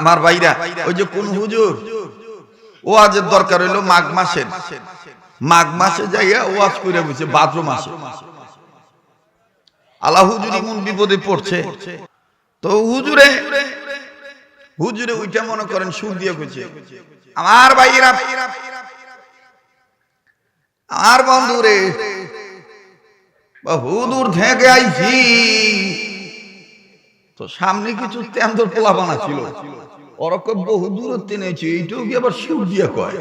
আমার ভাইরা, ওই যে কোন হুজুর? ওয়াজের দরকার হইল মাঘ মাসের। মাঘ মাসে যাইয়া ওয়াজ করে বসে ভাদ্র মাসে। আল্লাহ হুজুর এমন বিপদে পড়ছে। তো হুজুরে হুজুরে ওইটা মনে করেন সুর দিয়ে কইছে। আমার ভাইরা, আমার বন্ধুরে হুদুর থেকে আইছি। তো সামনে কিছু তেন্দর পোলাপানা ছিল। ওরকম বহু দূরত্বে নেছি এইটাও কি আবার সুর দিয়ে কয়?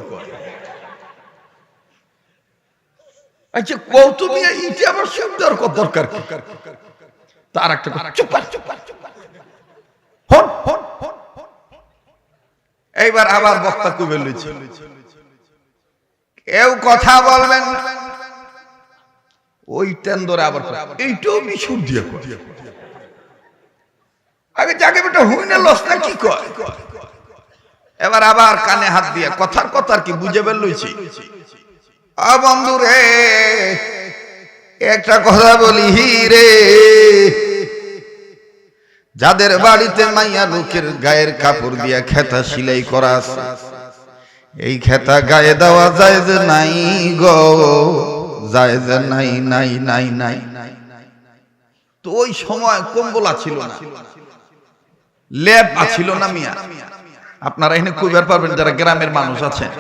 আচ্ছা কৌতুমি এইটা আবার দেওয়ার দরকার তার একটা কথা, চুপ কর, চুপ কর, চুপ কর। হন, হন। এইবার আবার বক্তা কুবে লইছে। কেউ কথা বলবেন ওই তেন্দরে আবার এইটাও সুর দিয়ে আগে যাকে বেটা হুই না লস না কি কয় এবার আবার কানে হাত দিয়ে কথার কথার কি বুঝে বের বন্ধু রে একটা কথা বলি রে যাদের বাড়িতে মাইয়া লোকের গায়ের কাপড় দিয়া খেতা সিলাই করা এই খেতা গায়ে দেওয়া যায় যে নাই গো যায় যে নাই নাই নাই নাই তো ওই সময় কম্বলা ছিল না ল্যাব ছিল না মিয়া। আপনারা এখানে কুইবার পারবেন যারা গ্রামের মানুষ আছেন।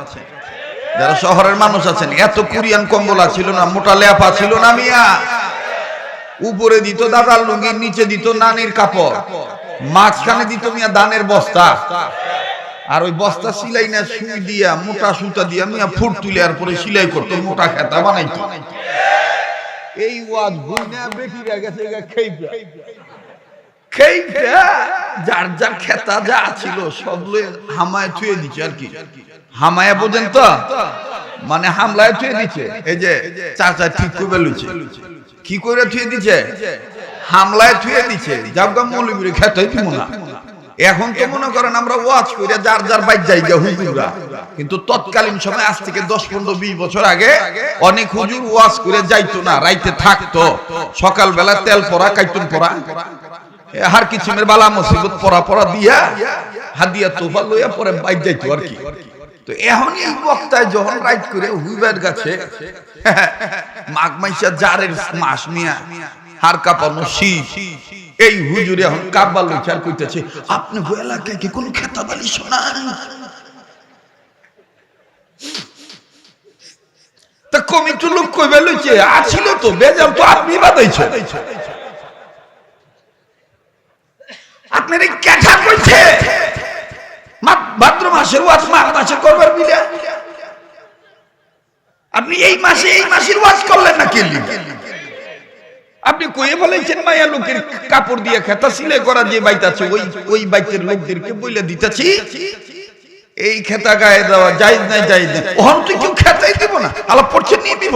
যারা শহরের মানুষ আছেন এত কুরিয়ান কম্বলা ছিল না মোটা লেপা ছিল না মিয়া। উপরে দিত দাদার লুঙ্গির নিচে দিত নানির কাপড়। মাঝখানে দিত মিয়া দানের বস্তা। আর ওই বস্তা সিলাই না সুই দিয়া মোটা সুতা দিয়া মিয়া ফুট তুলে আর পরে সিলাই করতো মোটা খেতা বানাইতো। এই ওয়াজ না বেটিরা গেছে খেইবা যার যার খেতা যা ছিল হামায় দিচ্ছে আর কি। হামায় বোঝেন তো? মানে হামলায় দিচ্ছে এই যে চাচা ঠিক করে কি করে দিচ্ছে হামলায় দিচ্ছে খেতাই এখন তো মনে করেন আমরা ওয়াজ করে যার যার বাইক জায়গা হুজুররা। কিন্তু তৎকালীন সময় আজ থেকে দশ, পনেরো, বিশ বছর আগে অনেক হুজুর ওয়াজ করে যাইতো না, রাইতে থাকতো। সকালবেলা তেল পরা, কাইতুন পরা। হার কিসিমের বালা মুসিবত পড়া পড়া দিয়া হাদিয়া তোফা লইয়া পরে বাইক যাইতো আর কি। তো এখন এই বক্তায় যখন রাইট করে হুইবার গাছে, মাঘ মাইসা জারের মাস মিয়া, হার কাপানো শীত। এই হুজুরে এখন কাব্বা লইচার কইতেছে, আপনি এলাকায় কি কোন খেতা বালি শোনান? তা কমিটি লোক কইবে লইছে, আছিল তো, বেজাল তো, আপনি বাদাইছে আপনার এই ক্যাঠা কইছে মা- ভাদ্র মাসের ওয়াজ মাঘ মাসে করবার মিলে। আপনি এই মাসে এই মাসের ওয়াজ করলেন না কেলি আপনি কয়ে বলেছেন, মায়া লোকের কাপড় দিয়ে খেতা, সিলাই করা যে বাইত আছে ওই ওই বাইতের লোকদেরকে বইলে দিতেছি। এই খেতা গায়ে দেওয়া যাইজ নাই যাইজ নাই। ওহন তুই কেউ খেতাই দিব না। আলাপ পড়ছে নিয়ে দিব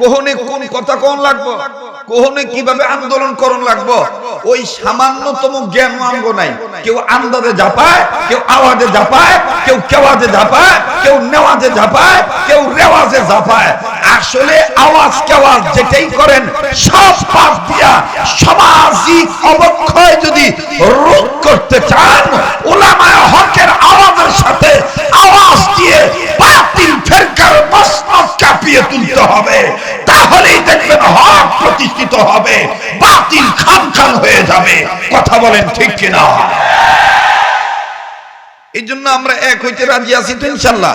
কোহনে কোন কথা কোন লাগবো? কোহনে কীভাবে আন্দোলন করন লাগবো? ওই সামান্যতম জ্ঞান অঙ্গ নাই। কেউ আন্দাজে ঝাপায়, কেউ আওয়াজে ঝাপায়, কেউ কেওয়াজে ঝাপায়, কেউ নেওয়াজে ঝাপায়, কেউ রেওয়াজে ঝাপায়। আসলে আওয়াজ কেওয়াজ যেটাই করেন, সব পাশ দিয়া সামাজিক অবক্ষয় যদি রোধ করতে চান ওলামায় হকের আওয়াজের সাথে আওয়াজ দিয়ে বাতিল ফেরকার মসনদ কাঁপিয়ে তুলতে হবে। তাহলেই দেখবেন হক প্রতিষ্ঠিত হবে, বাতিল খান খান হয়ে যাবে। কথা বলেন ঠিক কিনা? এই জন্য আমরা এক হইতে রাজি আছি তো ইনশাল্লাহ।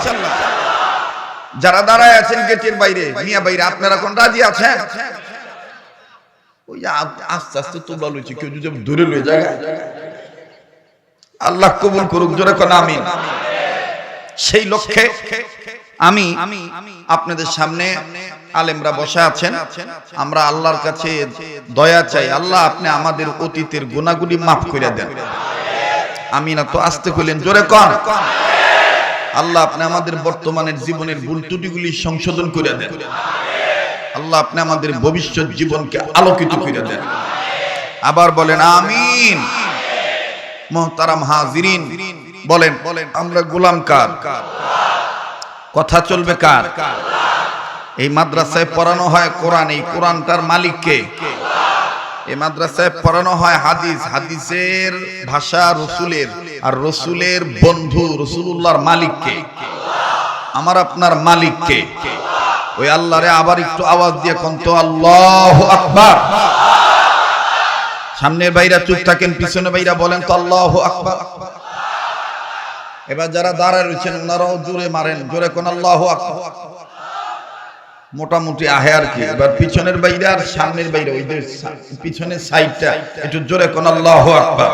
যারা দাঁড়ায় আছেন গেটের বাইরে মিয়া বাইরে আপনারা কোন রাজি আছেন আস্তে আস্তে তোমরা লইছি কেউ যদি লয়ে আল্লাহ কবুল করুক জোরে কোন সেই লক্ষ্যে আমি আপনাদের সামনে আলেমরা বসে আছেন আমরা আল্লাহর কাছে দয়া চাই আল্লাহ আপনি আমাদের অতীতের গুণাগুলি মাফ করে দেন আমি না তো আসতে কইলেন জোরে কন আল্লাহ আপনি আমাদের বর্তমানের জীবনের ভুল ত্রুটিগুলি সংশোধন করে দেন। আল্লাহ আপনি আমাদের ভবিষ্যৎ জীবনকে আলোকিত করে দেন। আবার বলেন, আমিন। মোহতারাম হাজিরিন। বলেন, আমরা গোলাম কার? কথা চলবে কার? এই মাদ্রাসায় পড়ানো হয় কোরআন, এই কোরআনটার মালিক কে? এই মাদ্রাসায় পড়ানো হয় হাদিস, হাদিসের ভাষা রসুলের। আর রসুলের বন্ধু রসুল্লাহর মালিক কে আমার আপনার মালিক কে ওই আল্লাহরে আবার একটু আওয়াজ দিয়ে কন্ত আল্লাহ আকবার। সামনের বাইরা চুপ থাকেন, পিছনে বাইরা বলেন তো, আল্লাহ আকবার। এবার যারা দাঁড়ায় রয়েছেন, ওনারাও জোরে মারেন, জোরে কোন, আল্লাহ আকবার। মোটামুটি আহে আর কি। এবার পিছনের বাইরে আর সামনের বাইরে, ওই যে পিছনের সাইডটা, একটু জোরে কোন আল্লাহ আকবার।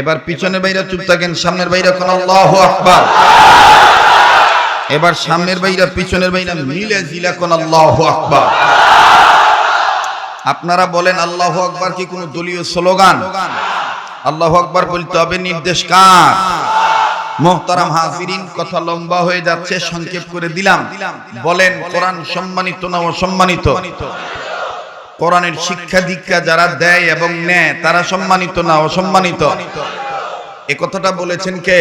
এবার পিছনের বাইরে চুপ থাকেন, সামনের বাইরে কোন আল্লাহ আকবার। এবার সামনের বাইরা, পিছনের বাইরা মিলে জিলা কোন আল্লাহ আকবার। আপনারা বলেন, আল্লাহ আকবার কি কোনো দলীয় স্লোগান? আল্লাহ আকবার বলতে হবে, নির্দেশ কার? মোহতারাম হাজিরিন, কথা লম্বা হয়ে যাচ্ছে, সংক্ষেপ করে দিলাম। বলেন, কোরআন সম্মানিত না অসম্মানিত? কোরআনের শিক্ষা দীক্ষা যারা দেয় এবং নেয়, তারা সম্মানিত না অসম্মানিত? এ কথাটা বলেছেন কে?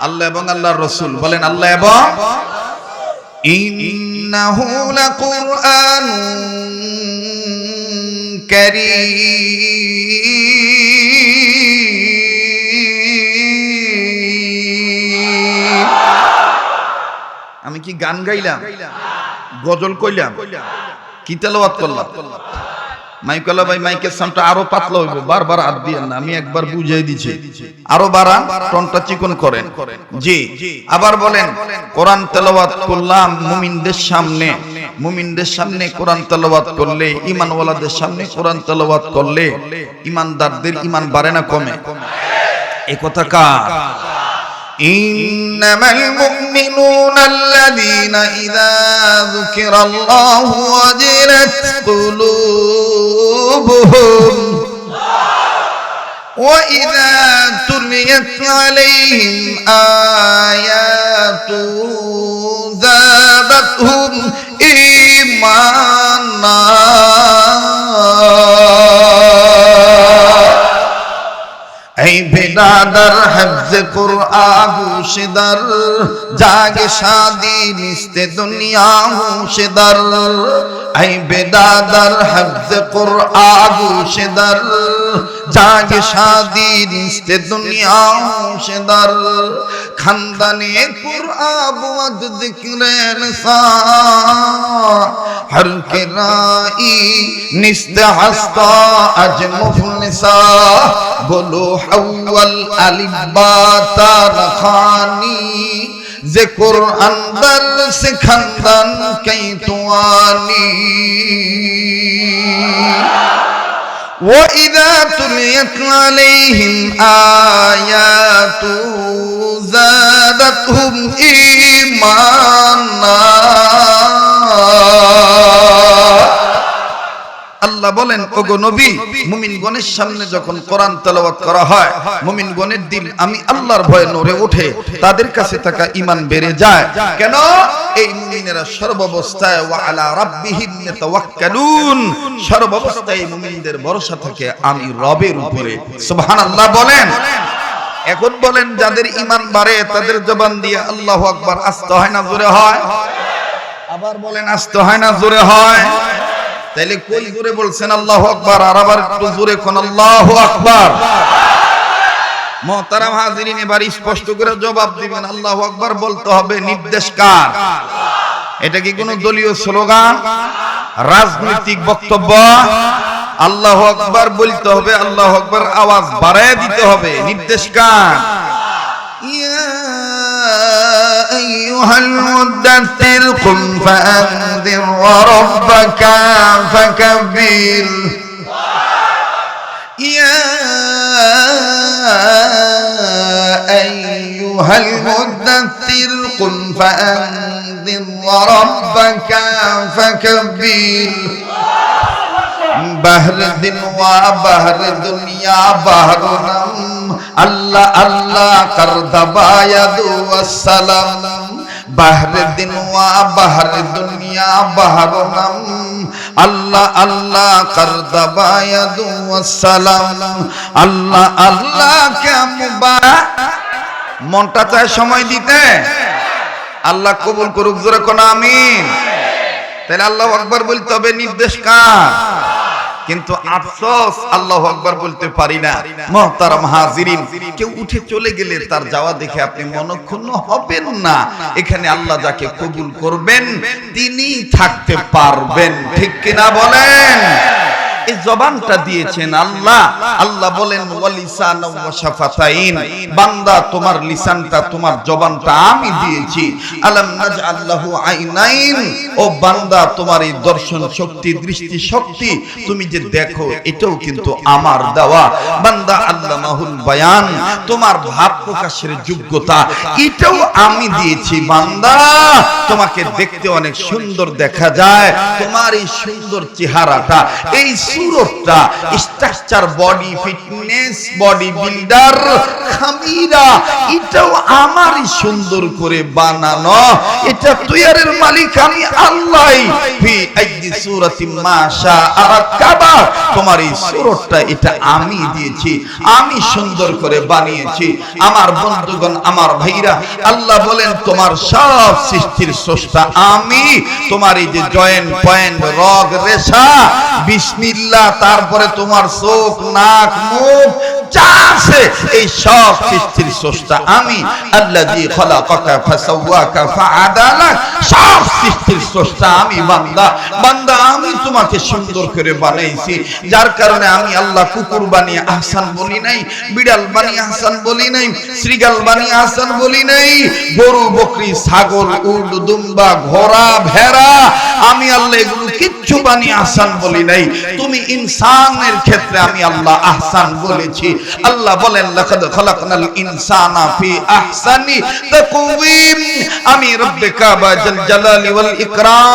আল্লাহ এবং আল্লাহর রসুল। বলেন, আল্লাহ এবং? ইন্নাহু লাকুরআনুন কারীম। আমি কি গান গাইলাম? গজল কইলাম? কি তেলাওয়াত করলাম? মাইকলা ভাই, মাইকের সাউন্ডটা আরও পাতলা হইব। বারবার হাত দিয়েন না, আমি একবার বুঝিয়ে দিছি। আরও বাড়ান টনটা চিকন করেন। জি, আবার বলেন, কোরআন তেলাওয়াত করলাম মুমিনদের সামনে। মুমিনদের সামনে কোরআন তেলাওয়াত করলে, ঈমানওয়ালাদের সামনে কোরআন তেলাওয়াত করলে, ঈমানদারদের ঈমান বাড়ে না কমে? এ কথা কার? إنما المؤمنون الذين إذا ذكر الله وجلت قلوبهم وإذا تليت عليهم آياته زادتهم إيمانا এই বেদাদার হফজ কুরআন হুশদার জাগে শাদি নিস্তে দুনিয়া হুশদার এই বেদাদার হফজ কুরআন হুশদার জাগে শাদি নিস্তে দুনিয়া শেদার খানদানে পুর আবুয়াদ জিকরেন সা। হর কে রাই নিস্তে হাসতা আজ মুফলিসা বলো হাওয়াল আলিফ বা তা খানি। যে কোরআন দর সে খানদান কই তুয়ানি وإذا تليت عليهم آيات زادتهم إيمانا আল্লাহ বলেন, ওগো নবী, মুমিনগণের সামনে যখন কোরআন তেলাওয়াত করা হয়, মুমিনগণের দিল আমি আল্লাহর ভয়ে নড়ে ওঠে, তাদের কাছে থাকা ঈমান বেড়ে যায়। কেন? এই মুমিনেরা সর্বাবস্থায়, ওয়া আলা রাব্বিহিম ইয়াতাওয়াক্কালুন। সর্বাবস্থায় মুমিনদের ভরসা থাকে, আমি রবের উপরে। সুবহানাল্লাহ বলেন। এখন বলেন, যাদের ঈমান বাড়ে, তাদের জবান দিয়ে আল্লাহু আকবার, আসতে হয় না, জোরে হয়? আবার বলেন, আসতে হয় না, জোরে হয়? তাইলে কই জোরে বলছেন আল্লাহু আকবার? আর আবার একটু জোরে কোন আল্লাহু আকবার? মহতারাম হাজিরিন, এবার স্পষ্ট করে জবাব দিবেন, আল্লাহু আকবার বলতে হবে নির্দেশ কার? এটা কি কোনো দলীয় স্লোগান? রাজনৈতিক বক্তব্য? আল্লাহু আকবার বলতে হবে, আল্লাহু আকবার আওয়াজ বাড়ায় দিতে হবে, নির্দেশ কার? ইয়া أيها المدثر قم فأنذر وربك فكبر. يا أيها المدثر قم فأنذر وربك فكبر. بهر الدنيا وبهر دنيا بهر نم আল্লাহ আল্লাহ কর দবায়াদু আসসালাম বাহরে দিন ওয়া বাহরে দুনিয়া, বাহরো নাম আল্লাহ আল্লাহ, করদাবায়াদু ওয়াসসালাম। আল্লাহ আল্লাহ কে মুবারক। মনটা চায় সময় দিতে। আল্লাহ কবুল করুক, জোরে কোন আমিন। তাহলে আল্লাহ আকবার বলতে হবে, নির্দেশ কার? কিন্তু আফসোস, আল্লাহ আকবার বলতে পারি না। মহতারাম হাজিরিন, কেউ উঠে চলে গেলে তার যাওয়া দেখে আপনি মনক্ষুণ্ণ হবেন না। এখানে আল্লাহ যাকে কবুল করবেন তিনি থাকতে পারবেন। ঠিক কিনা বলেন? এই জবানটা দিয়েছেন আল্লাহ। আল্লাহ বলেন, ওয়ালিসান ওয়া বান্দা, তোমার লিসানটা, তোমার জবানটা আমি দিয়েছি। আইনাইন। ও বান্দা, তোমার এই দর্শন শক্তি, দৃষ্টি শক্তি, তুমি যে দেখো, এটাও কিন্তু আমার দেওয়া। বান্দা বায়ান, তোমার ভাব প্রকাশের যোগ্যতা, এটাও আমি দিয়েছি। বান্দা, তোমাকে দেখতে অনেক সুন্দর দেখা যায়। তোমার এই সুন্দর চেহারাটা, এই সুরতটা structure body fitness body builder খামিরা, এটাও আমারই সুন্দর করে বানানো। এটা তৈয়ারের মালিক আমি আল্লাহ। ফি আইদি সূরাতি মা শাআ কাবা, তোমার এই সুরতটা এটা আমি দিয়েছি, আমি সুন্দর করে বানিয়েছি। আমার বন্ধুগণ, আমার ভাইরা, আল্লাহ বলেন, তোমার সব সৃষ্টির স্রষ্টা আমি। তোমার এই যে জয়েন্ট পয়েন্ট রগ রেশা বিসমিল্লাহ তারপরে তোমার চোখ, নাক, মুখ এই সব সৃষ্টির স্রষ্টা আমি। সব সৃষ্টির স্রষ্টা আমি, বান্দা। বান্দা, আমি তোমাকে সুন্দর করে বানাইছি। যার কারণে আমি আল্লাহ কুকুর বানিয়ে আহসান বলি নাই, বিড়াল বানিয়ে আহসান বলি নাই শ্রীগাল বানিয়ে আহসান বলি নাই, গরু, বকরি, ছাগল দুম্বা, ঘোড়া, ভেড়া, আমি আল্লাহ এগুলো কিচ্ছু বানিয়ে আহসান বলি নাই। তুমি ইনসানের ক্ষেত্রে আমি আল্লাহ আহসান বলেছি। আল্লাহ বলেন, লাকাদ খলাকনাল ইনসানা ফি আহসানি তাকওয়িম। আমি রব্বে কাবা জাল জালালি ওয়াল ইকরাম।